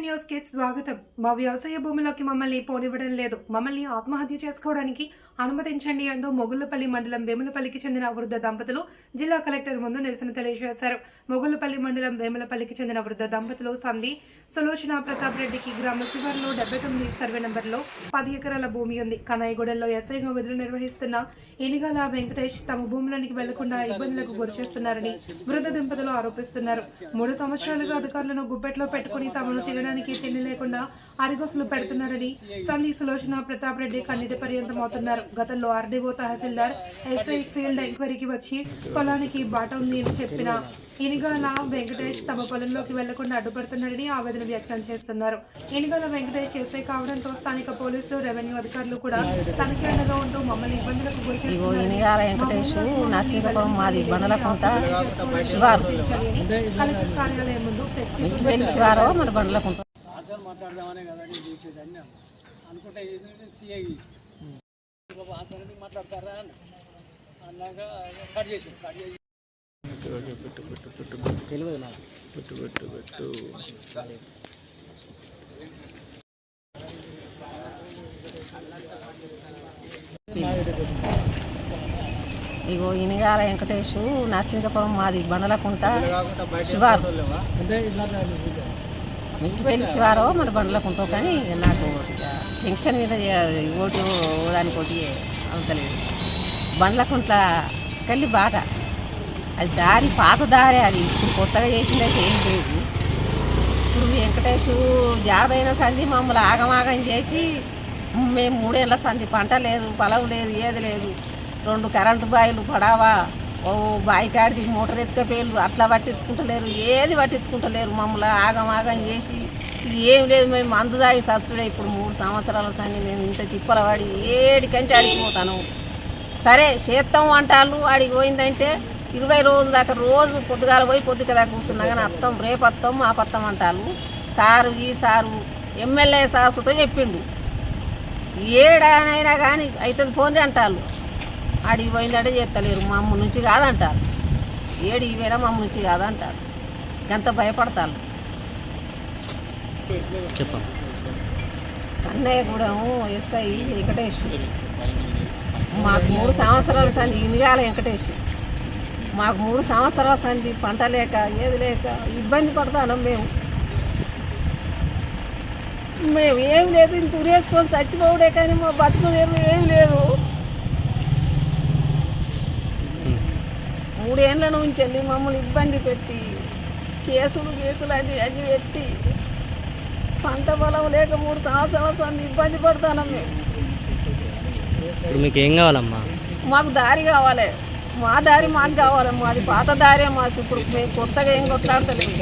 న్యూస్కి స్వాగతం. మా వ్యవసాయ భూమిలోకి మమ్మల్ని పోనివ్వడం లేదు. మమ్మల్ని ఆత్మహత్య చేసుకోవడానికి అనుమతించండి అంటూ మొగుళ్ళపల్లి మండలం వేములపల్లికి చెందిన వృద్ధ దంపతులు జిల్లా కలెక్టర్ ముందు నిరసన తెలియజేశారు. మొగుళ్ళపల్లి మండలం వేములపల్లికి చెందిన వృద్ధ దంపతులు సంధి సులోచన ప్రతాప్ రెడ్డికి గ్రామ శివార్లో డెబ్బై తొమ్మిది సర్వే నెంబర్లో పది ఎకరాల భూమి ఉంది. కనాయిగూడెంలో ఎస్ఐగా విధులు నిర్వహిస్తున్న ఎనిగాల వెంకటేష్ తమ భూములనికి వెళ్ళకుండా ఇబ్బందులకు గురిచేస్తున్నారని వృద్ధ దంపతులు ఆరోపిస్తున్నారు. మూడు సంవత్సరాలుగా అధికారులను గుప్పెట్లో పెట్టుకుని తమను తినడానికి తిండి లేకుండా అరిగోసులు పెడుతున్నారని సంధి సులోచన ప్రతాప్ రెడ్డి కన్నీటి పర్యంతం అవుతున్నారు గతంలో ఆర్డీఓ తహసీల్దార్ ఎస్ఐ ఫీల్డ్ ఎంక్వైరీకి వచ్చి పొలానికి బాట ఉంది అని చెప్పిన ఇనిగాల వెంకటేష్ తమ పొలంలోకి వెళ్ళకుండా అడ్డుపడుతున్నారని ఆవేదన వ్యక్తం చేస్తున్నారు. ఇనిగాల వెంకటేష్ ఎస్ఐ కావడంతో స్థానిక పోలీసులు రెవెన్యూ అధికారులు కూడా తనకి అండగా ఉంటూ మమ్మల్ని ఇబ్బందులకు గురి ఇగో ఇనిగాల వెంకటేష్ నర్సింగపురం మాది బండలకుంట శివారు. కలెక్టర్ కార్యాలయం ముందు ఫ్లెక్సీ శివారు మన బండలకుంట. మాట్లాడదామనే అనుకుంటే చేసి సీఐ చేసి బాబా ఆత్మని మాట్లాడతారా అని. అన్నాక కట్ చేసి కట్ చేసి తెలియదు నాకు ఇగో ఇనిగాల వెంకటేష్ నర్సింగపురం మాది బండలకుంట శివారు. ఇంటిపల్లి శివారు మన బండలకుంట కానీ నాకు పెన్షన్ మీద ఓటు దానికి ఒకటి అవుతలేదు. బండ్లకుంట్ల కళ్ళి బాధ అది దారి పాత దారి అది. ఇప్పుడు కొత్తగా చేసిందైతే ఏం లేదు. ఇప్పుడు వెంకటేష్ జాబ్ అయిన సంధి మమ్మల్ని ఆగమాగం చేసి మేము మూడేళ్ళ సంధి పంట లేదు పొలం లేదు ఏది లేదు. రెండు కరెంటు బాయిలు పడావా ఓ బాయి కాడికి మోటార్ ఎత్తుకపోయారు అట్లా పట్టించుకుంటలేరు ఏది పట్టించుకుంటలేరు. మమ్మల్ని ఆగమాగం చేసి ఏం లేదు మేము మందు తాగి సత్తుడే ఇప్పుడు మూడు సంవత్సరాల సంధి మేము ఇంత తిప్పలవాడి ఏడికంటే అడిగిపోతాను. సరే చేస్తాం అంటారు వాడికి పోయిందంటే ఇరవై రోజుల దాకా రోజు పొద్దుగాల పోయి పొద్దుగా దాకా కూర్చున్నా కానీ అత్తం రేపు అత్తం మా పత్తం అంటారు సారు ఈ సారు ఎమ్మెల్యే సాసుతో చెప్పిండు. ఏడానైనా కానీ అవుతుంది పోండి అంటారు అడిగి పోయిందంటే చేస్తలేరు మా అమ్మ నుంచి కాదంటారు. ఏడు ఇవేనా మా అమ్మ నుంచి కాదంటారు. ఎంత భయపడతారు చెప్పండి. కన్నయ్య కూడా ఎస్ఐ వెంకటేష్. మాకు మూడు సంవత్సరాల సంది ఇనిగాల వెంకటేష్. మాకు మూడు సంవత్సరాల సంది పంట లేక ఏది లేక ఇబ్బంది పడతాను మేము. మేము ఏం లేదు ఇంత ఉరేసుకొని చచ్చిపోవడే కానీ మా బతుకుదేరు ఏం లేదు. మూడేళ్ళ నుంచి వెళ్ళి మమ్మల్ని ఇబ్బంది పెట్టి కేసులు కేసులు అది అన్ని పెట్టి పంట పొలం లేక మూడు సంవత్సరాల సంది ఇబ్బంది పడతాను మేము ఇప్పుడు మీకు ఏం కావాలమ్మా? మాకు దారి కావాలి. మా దారి మాకు కావాలి. మాది పాత దారే మాకు. ఇప్పుడు మేము కొత్తగా ఏం కొట్లాడతలేదు